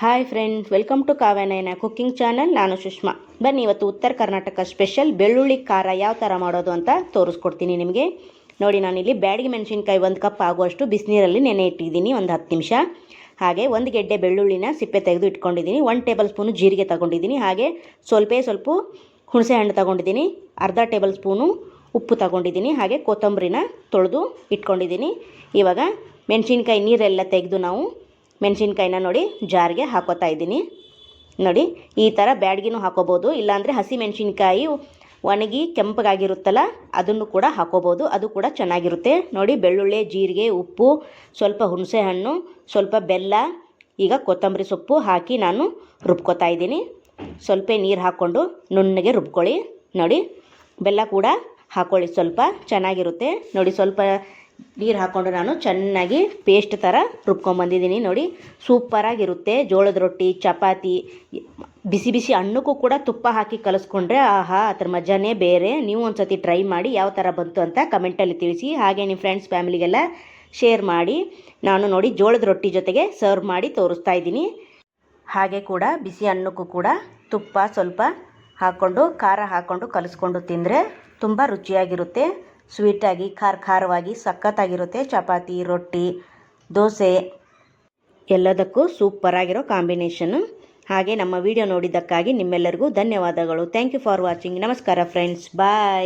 Hi friends welcome to Kavyanayana cooking channel ನಾನು ಸುಷ್ಮಾ. ಬನ್ನಿ, ಇವತ್ತು ಉತ್ತರ ಕರ್ನಾಟಕ ಸ್ಪೆಷಲ್ ಬೆಳ್ಳುಳ್ಳಿ ಖಾರ ಯಾವ ಥರ ಮಾಡೋದು ಅಂತ ತೋರಿಸ್ಕೊಡ್ತೀನಿ ನಿಮಗೆ. ನೋಡಿ, ನಾನಿಲ್ಲಿ ಬ್ಯಾಡಿಗೆ ಮೆಣಸಿನ್ಕಾಯಿ ಒಂದು ಕಪ್ ಆಗುವಷ್ಟು ಬಿಸಿನೀರಲ್ಲಿ ನೆನೆ ಇಟ್ಟಿದ್ದೀನಿ, ಒಂದು ಹತ್ತು ನಿಮಿಷ. ಹಾಗೆ ಒಂದು ಗೆಡ್ಡೆ ಬೆಳ್ಳುಳ್ಳಿನ ಸಿಪ್ಪೆ ತೆಗೆದು ಇಟ್ಕೊಂಡಿದ್ದೀನಿ. ಒನ್ ಟೇಬಲ್ ಸ್ಪೂನು ಜೀರಿಗೆ ತಗೊಂಡಿದ್ದೀನಿ. ಹಾಗೆ ಸ್ವಲ್ಪ ಸ್ವಲ್ಪ ಹುಣಸೆ ಹಣ್ಣು ತಗೊಂಡಿದ್ದೀನಿ. ಅರ್ಧ ಟೇಬಲ್ ಸ್ಪೂನು ಉಪ್ಪು ತಗೊಂಡಿದ್ದೀನಿ. ಹಾಗೆ ಕೊತ್ತಂಬರಿನ ತೊಳೆದು ಇಟ್ಕೊಂಡಿದ್ದೀನಿ. ಇವಾಗ ಮೆಣಸಿನ್ಕಾಯಿ ನೀರೆಲ್ಲ ತೆಗೆದು ನಾವು ಮೆಣಸಿನ್ಕಾಯಿನ ನೋಡಿ ಜಾರ್ಗೆ ಹಾಕೋತಾ ಇದ್ದೀನಿ. ನೋಡಿ, ಈ ಥರ ಬ್ಯಾಡ್ಗಿನೂ ಹಾಕೋಬೋದು. ಇಲ್ಲಾಂದರೆ ಹಸಿ ಮೆಣಸಿನ್ಕಾಯಿ ಒಣಗಿ ಕೆಂಪಗಾಗಿರುತ್ತಲ್ಲ, ಅದನ್ನು ಕೂಡ ಹಾಕೋಬೋದು. ಅದು ಕೂಡ ಚೆನ್ನಾಗಿರುತ್ತೆ. ನೋಡಿ, ಬೆಳ್ಳುಳ್ಳಿ, ಜೀರಿಗೆ, ಉಪ್ಪು, ಸ್ವಲ್ಪ ಹುಣಸೆ ಹಣ್ಣು, ಸ್ವಲ್ಪ ಬೆಲ್ಲ, ಈಗ ಕೊತ್ತಂಬರಿ ಸೊಪ್ಪು ಹಾಕಿ ನಾನು ರುಬ್ಕೋತಾ ಇದ್ದೀನಿ. ಸ್ವಲ್ಪ ನೀರು ಹಾಕ್ಕೊಂಡು ನುಣ್ಣಗೆ ರುಬ್ಕೊಳ್ಳಿ. ನೋಡಿ, ಬೆಲ್ಲ ಕೂಡ ಹಾಕ್ಕೊಳ್ಳಿ ಸ್ವಲ್ಪ ಚೆನ್ನಾಗಿರುತ್ತೆ. ನೋಡಿ, ಸ್ವಲ್ಪ ನೀರು ಹಾಕ್ಕೊಂಡು ನಾನು ಚೆನ್ನಾಗಿ ಪೇಸ್ಟ್ ಥರ ರುಬ್ಕೊಂಬಂದಿದ್ದೀನಿ ನೋಡಿ. ಸೂಪರಾಗಿರುತ್ತೆ. ಜೋಳದ ರೊಟ್ಟಿ, ಚಪಾತಿ, ಬಿಸಿ ಬಿಸಿ ಹಣ್ಣಕ್ಕೂ ಕೂಡ ತುಪ್ಪ ಹಾಕಿ ಕಲಿಸ್ಕೊಂಡ್ರೆ ಆಹಾ, ಅದ್ರ ಮಜಾನೇ ಬೇರೆ. ನೀವು ಒಂದು ಸತಿ ಟ್ರೈ ಮಾಡಿ ಯಾವ ಥರ ಬಂತು ಅಂತ ಕಮೆಂಟಲ್ಲಿ ತಿಳಿಸಿ. ಹಾಗೆ ನಿಮ್ಮ ಫ್ರೆಂಡ್ಸ್ ಫ್ಯಾಮಿಲಿಗೆಲ್ಲ ಶೇರ್ ಮಾಡಿ. ನಾನು ನೋಡಿ ಜೋಳದ ರೊಟ್ಟಿ ಜೊತೆಗೆ ಸರ್ವ್ ಮಾಡಿ ತೋರಿಸ್ತಾ ಇದ್ದೀನಿ. ಹಾಗೆ ಕೂಡ ಬಿಸಿ ಹಣ್ಣಕ್ಕೂ ಕೂಡ ತುಪ್ಪ ಸ್ವಲ್ಪ ಹಾಕ್ಕೊಂಡು ಖಾರ ಹಾಕ್ಕೊಂಡು ಕಲಿಸ್ಕೊಂಡು ತಿಂದರೆ ತುಂಬ ರುಚಿಯಾಗಿರುತ್ತೆ. ಸ್ವೀಟಾಗಿ, ಖಾರ, ಖಾರವಾಗಿ, ಸಖತ್ತಾಗಿರುತ್ತೆ. ಚಪಾತಿ, ರೊಟ್ಟಿ, ದೋಸೆ, ಎಲ್ಲದಕ್ಕೂ ಸೂಪರಾಗಿರೋ ಕಾಂಬಿನೇಷನ್ನು ಹಾಗೆ ನಮ್ಮ ವಿಡಿಯೋ ನೋಡಿದ್ದಕ್ಕಾಗಿ ನಿಮ್ಮೆಲ್ಲರಿಗೂ ಧನ್ಯವಾದಗಳು. ಥ್ಯಾಂಕ್ ಯು ಫಾರ್ ವಾಚಿಂಗ್ ನಮಸ್ಕಾರ ಫ್ರೆಂಡ್ಸ್ ಬಾಯ್